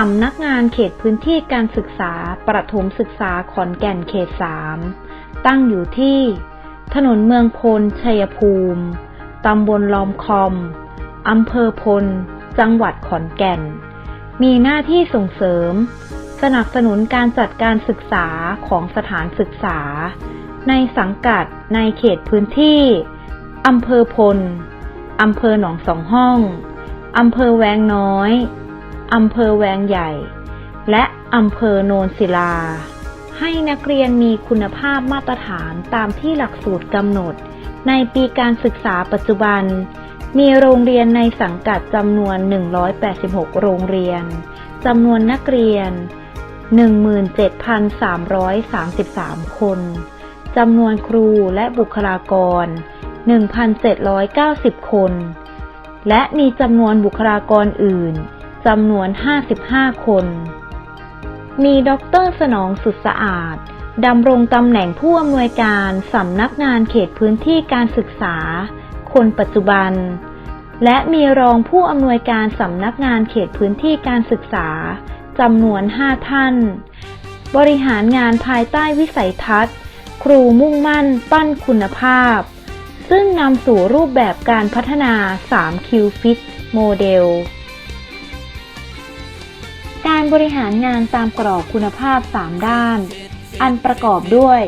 สำนักงานเขตพื้นที่การศึกษา ประถมศึกษาขอนแก่นเขต 3 ตั้งอยู่ที่ ถนนเมืองพล ชัยภูมิ ตำบลลอมคอม อำเภอพล จังหวัดขอนแก่น มีหน้าที่ส่งเสริม สนับสนุนการจัดการศึกษาของสถานศึกษา ในสังกัดในเขตพื้นที่ อำเภอพล อำเภอหนองสองห้อง อำเภอแวงน้อย อำเภอแวงใหญ่ และอำเภอโนนศิลา ให้นักเรียนมีคุณภาพมาตรฐานตามที่หลักสูตรกำหนด ในปีการศึกษาปัจจุบัน มีโรงเรียนในสังกัดจำนวน 186 โรงเรียน จำนวนนักเรียน 17,333 คน จำนวนครูและบุคลากร 1,790 คน และมีจำนวนบุคลากรอื่น จำนวน 55 คน มีดรสนองสุดสะอาดดำรงตำแหน่งผู้อำนวยการสำนักงานเขตพื้นที่การศึกษา คนปัจจุบัน และมีรองผู้อำนวยการสำนักงานเขตพื้นที่การศึกษาจำนวน 5 ท่าน บริหารงานภายใต้วิสัยทัศน์ ครูมุ่งมั่นปั้นคุณภาพ ซึ่งนำสู่รูปแบบการพัฒนา 3Q Fit โมเดล การบริหารงานตามกรอบคุณภาพ 3 ด้าน อันประกอบด้วย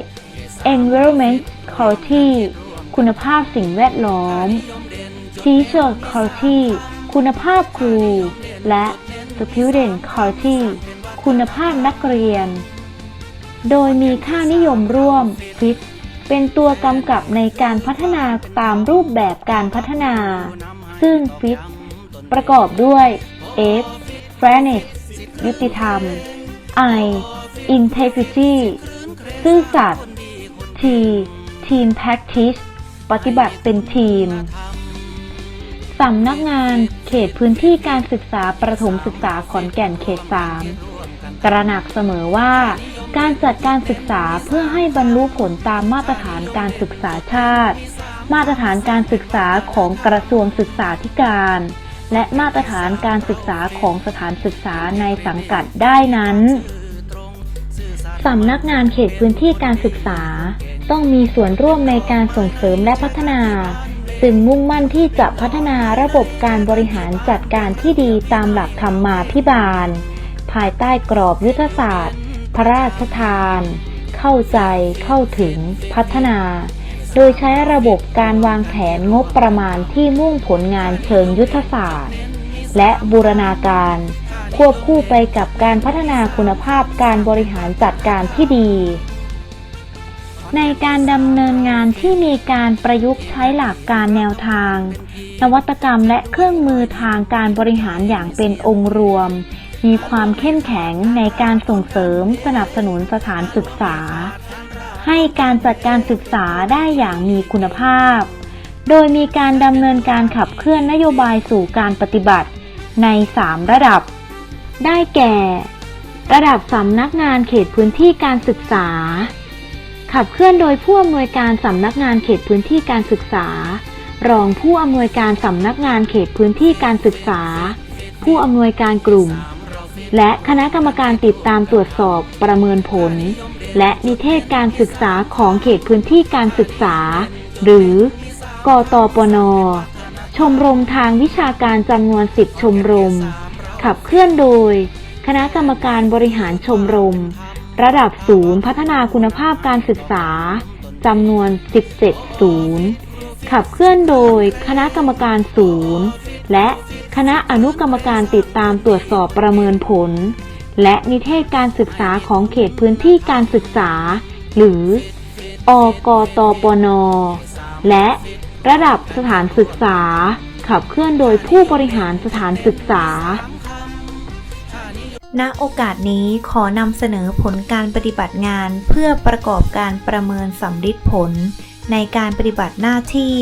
environment quality คุณภาพสิ่งแวดล้อม teacher quality คุณภาพครู และ student quality คุณภาพนักเรียน โดยมีค่านิยมร่วม FIT เป็นตัวกำกับในการพัฒนาตามรูปแบบการพัฒนา ซึ่ง FIT ประกอบด้วย F fairness ยุติธรรม I integrity ซื่อสัตย์ T team practice ปฏิบัติเป็นทีม สำนักงานเขตพื้นที่การศึกษาประถมศึกษาขอนแก่นเขต 3 ตระหนักเสมอว่า การจัดการศึกษาเพื่อให้บรรลุผลตามมาตรฐานการศึกษาชาติ มาตรฐานการศึกษาของกระทรวงศึกษาธิการ และมาตรฐานการศึกษาของสถานศึกษาในสังกัดได้นั้นสำนักงานเขตพื้นที่การศึกษา ต้องมีส่วนร่วมในการส่งเสริมและพัฒนา ซึ่งมุ่งมั่นที่จะพัฒนาระบบการบริหารจัดการที่ดีตามหลักธรรมาภิบาล ภายใต้กรอบยุทธศาสตร์ พระราชทาน เข้าใจ เข้าถึง พัฒนา โดยใช้ระบบการวางแผนงบประมาณที่มุ่งผลงานเชิงยุทธศาสตร์ และบูรณาการ ควบคู่ไปกับการพัฒนาคุณภาพการบริหารจัดการที่ดี ในการดำเนินงานที่มีการประยุกต์ใช้หลักการแนวทาง นวัตกรรมและเครื่องมือทางการบริหารอย่างเป็นองค์รวม มีความเข้มแข็งในการส่งเสริมสนับสนุนสถานศึกษา ให้การจัดการศึกษาได้อย่างมีคุณภาพ โดยมีการดำเนินการขับเคลื่อนนโยบายสู่การปฏิบัติใน 3 ระดับ ได้แก่ ระดับสำนักงานเขตพื้นที่การศึกษา ขับเคลื่อนโดยผู้อำนวยการสำนักงานเขตพื้นที่การศึกษา รองผู้อำนวยการสำนักงานเขตพื้นที่การศึกษา ผู้อำนวยการกลุ่ม และคณะกรรมการติดตามตรวจสอบประเมินผล และนิเทศการศึกษาของเขตพื้นที่การศึกษา หรือกตปน ชมรมทางวิชาการจำนวน10ชมรม ขับเคลื่อนโดย คณะกรรมการบริหารชมรม ระดับศูนย์พัฒนาคุณภาพการศึกษาจำนวน 17 ศูนย์ ขับเคลื่อนโดยคณะกรรมการศูนย์ และคณะอนุกรรมการติดตามตรวจสอบประเมินผล และนิเทศการศึกษาของเขตพื้นที่การศึกษา หรือ อกตปน และระดับสถานศึกษา ขับเคลื่อนโดยผู้บริหารสถานศึกษา ณ โอกาสนี้ขอนำเสนอผลการปฏิบัติงานเพื่อประกอบการประเมินสำลิดผล ในการปฏิบัติหน้าที่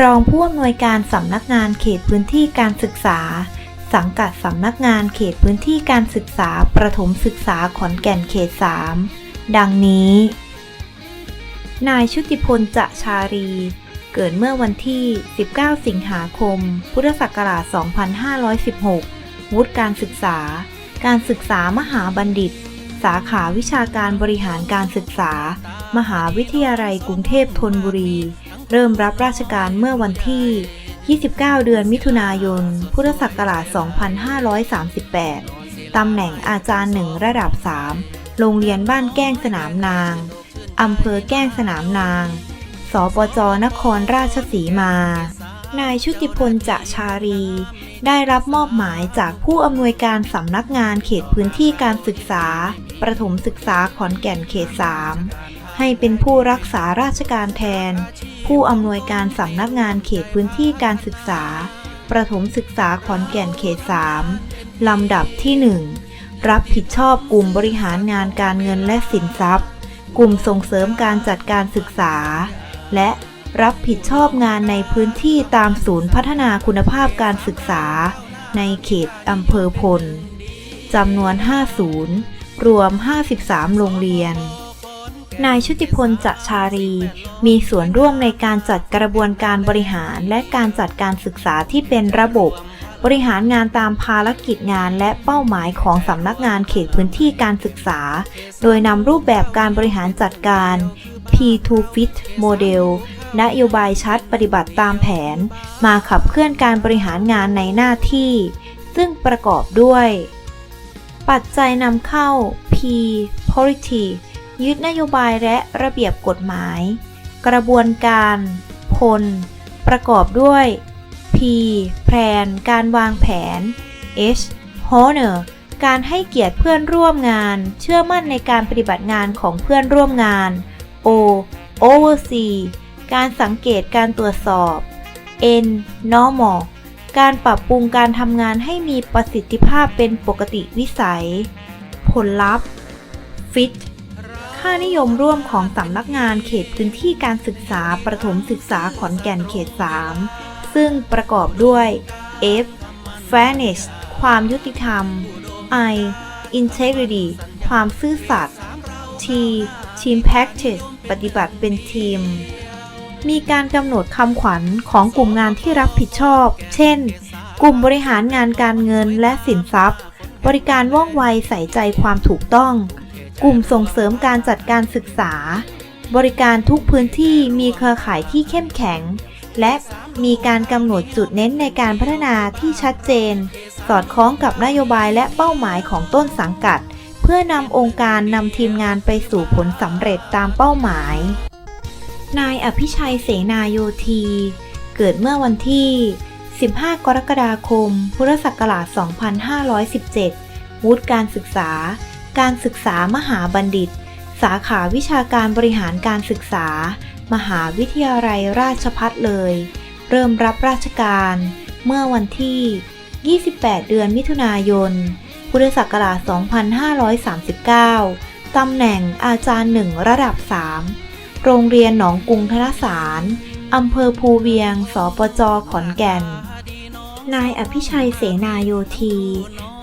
รองผู้อำนวยการสำนักงานเขตพื้นที่การศึกษา สังกัดสำนักงานเขตพื้นที่การศึกษาประถมศึกษาขอนแก่นเขต 3 ดังนี้ นายชุติพลจะชารี เกิดเมื่อวันที่ 19 สิงหาคม พุทธศักราช 2516 วุฒิการศึกษา การศึกษามหาบัณฑิต สาขาวิชาการบริหารการศึกษา มหาวิทยาลัยกรุงเทพธนบุรี เริ่มรับราชการเมื่อวันที่ 29 เดือนมิถุนายน พุทธศักราช 2538 ตำแหน่งอาจารย์หนึ่งระดับ 3 โรงเรียนบ้านแก้งสนามนาง อำเภอแก้งสนามนาง สปจ นครราชสีมา นายชุติพลจะชารี ได้รับมอบหมายจากผู้อำนวยการสำนักงานเขตพื้นที่การศึกษา ประถมศึกษาขอนแก่นเขต 3 ให้เป็นผู้รักษาราชการแทน ผู้อำนวยการสำนักงานเขตพื้นที่การศึกษา ประถมศึกษาขอนแก่นเขต 3 ลำดับที่ 1 รับผิดชอบกลุ่มบริหารงานการเงินและสินทรัพย์ กลุ่มส่งเสริมการจัดการศึกษา และรับผิดชอบงานในพื้นที่ตามศูนย์พัฒนาคุณภาพการศึกษา ในเขตอำเภอพลจำนวน 5 ศูนย์ รวม 53 โรงเรียน นายชุติพลจะชารี มีส่วนร่วมในการจัดกระบวนการบริหารและการจัดการศึกษาที่เป็นระบบบริหารงานตามภารกิจงานและเป้าหมายของสำนักงานเขตพื้นที่การศึกษา โดยนำรูปแบบการบริหารจัดการ P2 Fit Model นโยบายชัดปฏิบัติตามแผน มาขับเคลื่อนการบริหารงานในหน้าที่ ซึ่งประกอบด้วย ปัจจัยนำเข้า P Polity ยึดนโยบายและระเบียบกฎหมาย กระบวนการ พล ประกอบด้วย P แผนการวางแผน H Honor การให้เกียรติเพื่อนร่วมงาน เชื่อมั่นในการปฏิบัติงานของเพื่อนร่วมงาน O Oversee การสังเกตการตรวจสอบ N Normal การปรับปรุงการทำงานให้มีประสิทธิภาพเป็นปกติวิสัย ผลลัพธ์ Fit ค่านิยมร่วมของสำนักงานเขตพื้นที่การศึกษาประถมศึกษาขอนแก่นเขต 3 ซึ่งประกอบด้วย F Fairness ความยุติธรรม I Integrity ความซื่อสัตย์ T Team Practice ปฏิบัติเป็นทีม มีการกำหนดคำขวัญของกลุ่มงานที่รับผิดชอบ เช่น กลุ่มบริหารงานการเงินและสินทรัพย์ บริการว่องไวใส่ใจความถูกต้อง กลุ่มส่งเสริมการจัดการศึกษา บริการทุกพื้นที่มีเครือข่ายที่เข้มแข็ง และมีการกำหนดจุดเน้นในการพัฒนาที่ชัดเจน สอดคล้องกับนโยบายและเป้าหมายของต้นสังกัด เพื่อนำองค์การนำทีมงานไปสู่ผลสำเร็จตามเป้าหมาย นายอภิชัยเสนาโยธี เกิดเมื่อวันที่ 15 กรกฎาคม พุทธศักราช 2517 วุฒิการศึกษา การศึกษามหาบัณฑิต สาขาวิชาการบริหารการศึกษา มหาวิทยาลัยราชพัฒเลย เริ่มรับราชการ เมื่อวันที่ 28 เดือนมิถุนายน พุทธศักราช 2539 ตำแหน่งอาจารย์หนึ่งระดับ 3 โรงเรียนหนองกรุงธนสารอำเภอภูเวียง สปจ ขอนแก่น นายอภิชัยเสนาโยธี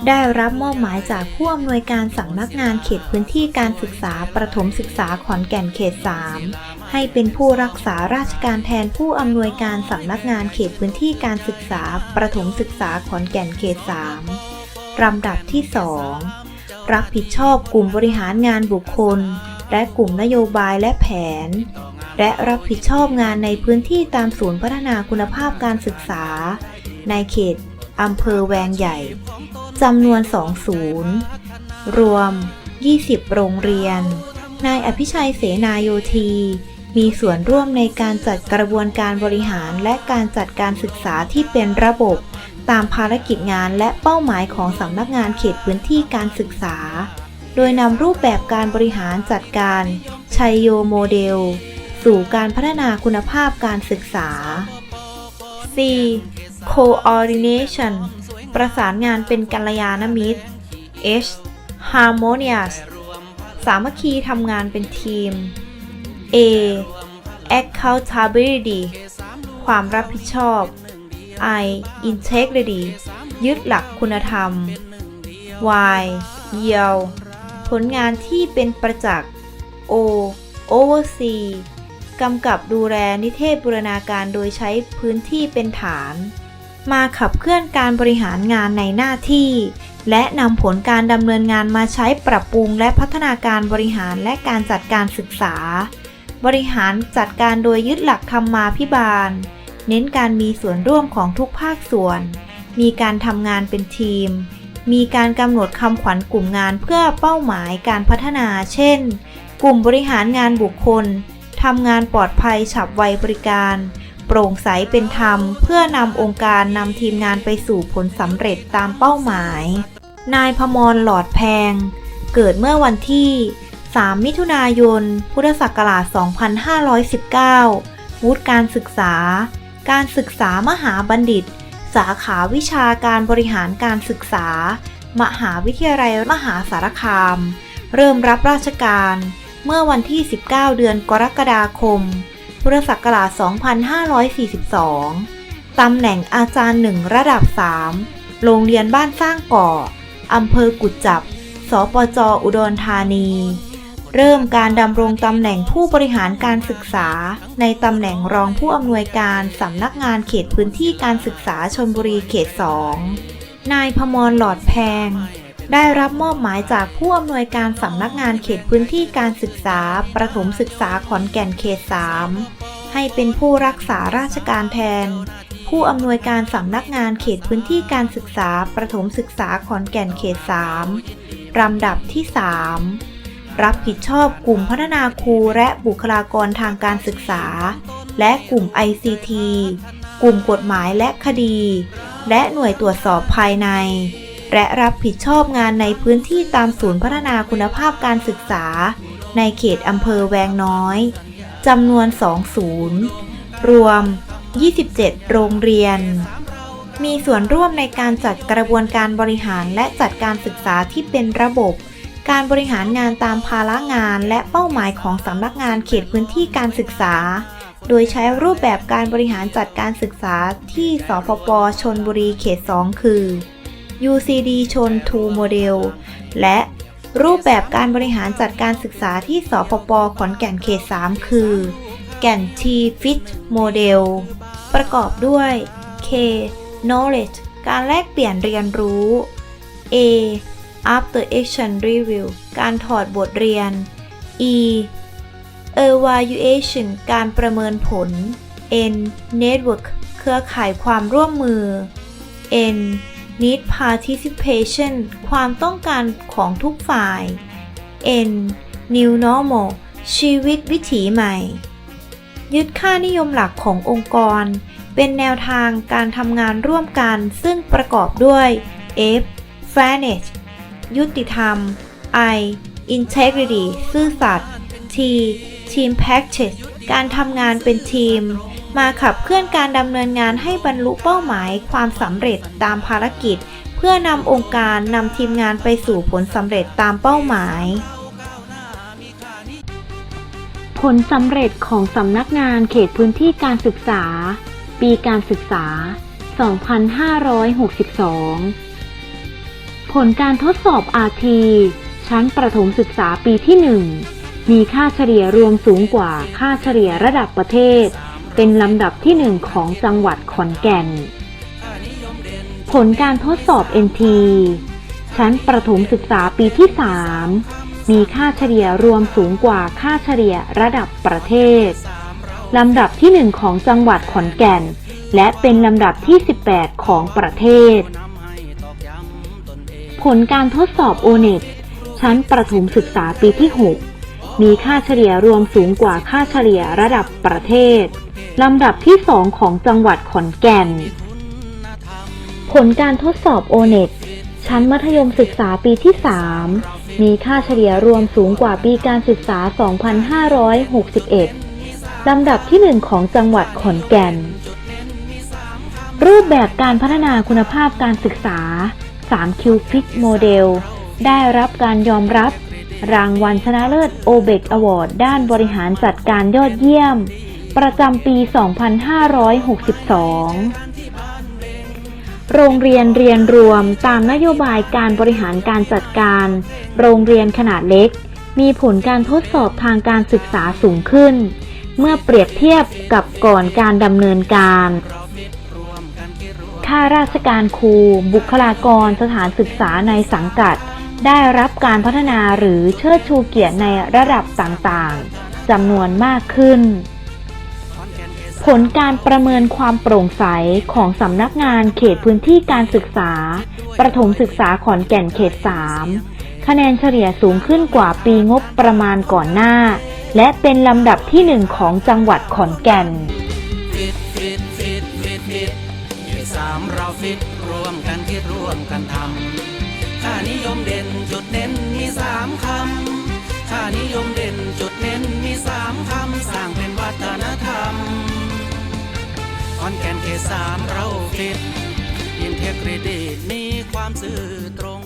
ได้รับมอบหมายจากผู้อำนวยการสำนักงานเขตพื้นที่การศึกษาประถมศึกษาขอนแก่นเขต 3 ให้เป็นผู้รักษาราชการแทนผู้อำนวยการสำนักงานเขตพื้นที่การศึกษาประถมศึกษาขอนแก่นเขต 3 ลำดับที่ 2 รับผิดชอบกลุ่มบริหารงานบุคคล และกลุ่มนโยบายและแผน และรับผิดชอบงานในพื้นที่ตามศูนย์พัฒนาคุณภาพการศึกษา ในเขตอำเภอแวงใหญ่ จำนวน 2 ศูนย์ รวม 20 โรงเรียน นายอภิชัยเสนาโยธี มีส่วนร่วมในการจัดกระบวนการบริหารและการจัดการศึกษาที่เป็นระบบ ตามภารกิจงานและเป้าหมายของสำนักงานเขตพื้นที่การศึกษา โดยนำรูปแบบการบริหารจัดการชัยโยโมเดล สู่การพัฒนาคุณภาพการศึกษา C coordination ประสานงานเป็นกัลยาณมิตร H harmonious สามัคคีทำงานเป็นทีม A accountability ความรับผิดชอบ I integrity ยึดหลักคุณธรรม Y yield ผลงานที่เป็นประจักษ์ O oversee กำกับดูแลนิเทศบูรณาการโดยใช้พื้นที่เป็นฐาน มาขับเคลื่อนการบริหารงานในหน้าที่ และนำผลการดำเนินงานมาใช้ปรับปรุงและพัฒนาการบริหารและการจัดการศึกษา บริหารจัดการโดยยึดหลักธรรมาภิบาล เน้นการมีส่วนร่วมของทุกภาคส่วน มีการทำงานเป็นทีม มีการกำหนดคำขวัญกลุ่มงานเพื่อเป้าหมายการพัฒนา เช่น กลุ่มบริหารงานบุคคลทำงานปลอดภัยฉับไวบริการ โปร่งใสเป็นธรรม เพื่อนำองค์การนำทีมงานไปสู่ผลสำเร็จตามเป้าหมาย นายพมรหลอดแพง เกิดเมื่อวันที่ 3 มิถุนายน พุทธศักราช 2519 วุฒิการศึกษา การศึกษามหาบัณฑิต สาขาวิชาการบริหารการศึกษา มหาวิทยาลัยมหาสารคาม เริ่มรับราชการ เมื่อวันที่ 19 เดือนกรกฎาคม พุทธศักราช 2542 ตำแหน่งอาจารย์หนึ่งระดับ 3 โรงเรียนบ้านสร้างก่อ อำเภอกุจจับ สปจ อุดรธานี เริ่มการดำรงตำแหน่งผู้บริหารการศึกษา ในตำแหน่งรองผู้อำนวยการสำนักงานเขตพื้นที่การศึกษาชลบุรีเขต 2 นายพมรหลอดแพงได้รับมอบหมายจากผู้อำนวยการสำนักงานเขตพื้นที่การศึกษา ประถมศึกษาขอนแก่นเขต 3 ให้เป็นผู้รักษาราชการแทน ผู้อำนวยการสำนักงานเขตพื้นที่การศึกษาประถมศึกษาขอนแก่นเขต 3ลำดับที่ 3 รับผิดชอบกลุ่มพัฒนาครูและบุคลากรทางการศึกษา และกลุ่ม ICT กลุ่มกฎหมายและคดี และหน่วยตรวจสอบภายใน และรับผิดชอบงานในพื้นที่ตามศูนย์พัฒนาคุณภาพการศึกษา ในเขตอำเภอแวงน้อย จำนวน 2 ศูนย์ รวม 27 โรงเรียน มีส่วนร่วมในการจัดกระบวนการบริหารและจัดการศึกษาที่เป็นระบบ การบริหารงานตามภาระงานและเป้าหมายของสำนักงานเขตพื้นที่การศึกษา โดยใช้รูปแบบการบริหารจัดการศึกษาที่สพปชนบุรีเขต 2 คือ UCD ชน2 Model และ รูปแบบการบริหารจัดการศึกษาที่สพปขอนแก่นเขต 3 คือ แก่น T Fit Model ประกอบด้วย K Knowledge การแลกเปลี่ยนเรียนรู้ A After Action Review การถอดบทเรียน E Evaluation การประเมินผล N Network เครือข่ายความร่วมมือ N Need Participation ความต้องการของทุกฝ่าย N New Normal ชีวิตวิถีใหม่ ยึดค่านิยมหลักขององค์กร เป็นแนวทางการทำงานร่วมกันซึ่งประกอบด้วย F Fairness ยุติธรรม I Integrity ซื่อสัตย์ T Team Practice การทำงานเป็นทีม มาขับเคลื่อนการดำเนินงานให้บรรลุเป้าหมายความสำเร็จตามภารกิจ เพื่อนำองค์การนำทีมงานไปสู่ผลสำเร็จตามเป้าหมาย ผลสำเร็จของสำนักงานเขตพื้นที่การศึกษา ปีการศึกษา 2562 ผลการทดสอบ RT ชั้นประถมศึกษาปีที่ 1 มีค่าเฉลี่ยรวมสูงกว่าค่าเฉลี่ยระดับประเทศ เป็นลำดับที่1ของจังหวัดขอนแก่น ผลการทดสอบ NT ชั้นประถมศึกษาปีที่ 3 มีค่าเฉลี่ยรวมสูงกว่าค่าเฉลี่ยระดับประเทศ ลำดับที่1ของจังหวัดขอนแก่น และเป็นลำดับที่ 18 ของประเทศ ผลการทดสอบ o n e t ชั้นประถมศึกษาปีที่ 6 มีค่าเฉลี่ยรวมสูงกว่าค่าเฉลี่ยระดับประเทศ ลำดับที่ 2 ของจังหวัดขอนแก่น ผลการทดสอบ o n e t ชั้นมัธยมศึกษาปีที่ 3 มีค่าเฉลี่ยรวมสูงกว่าปีการศึกษา 2561 ลำดับที่ 1 ของจังหวัดขอนแก่น รูปแบบการพัฒนาคุณภาพการศึกษา 3Q Fit Model ได้รับการยอมรับ รางวัลชนะเลิศ o b e c Award ด้านบริหารจัดการยอดเยี่ยม ประจำปี 2562 โรงเรียนเรียนรวมตามนโยบายการบริหารการจัดการ โรงเรียนขนาดเล็ก มีผลการทดสอบทางการศึกษาสูงขึ้น เมื่อเปรียบเทียบกับก่อนการดำเนินการข้าราชการครู บุคลากรสถานศึกษาในสังกัด ได้รับการพัฒนาหรือเชิดชูเกียรติในระดับต่างๆจำนวนมากขึ้น ผลการประเมินความโปร่งใสของสำนักงานเขตพื้นที่การศึกษา ประถมศึกษาขอนแก่นเขต 3 คะแนนเฉลี่ยสูงขึ้นกว่าปีงบประมาณก่อนหน้า และเป็นลำดับที่หนึ่งของจังหวัดขอนแก่นฟิตฟิตฟิตฟิตฟิตเขตสามเราฟิตรวมกันคิดร่วมกันทำค่านิยมเด่นจุดเด่นมีสามคำค่านิยมเด่น อนแก่นเขตสามเราฟิตอินเทกริตี้มีความซื่อตรง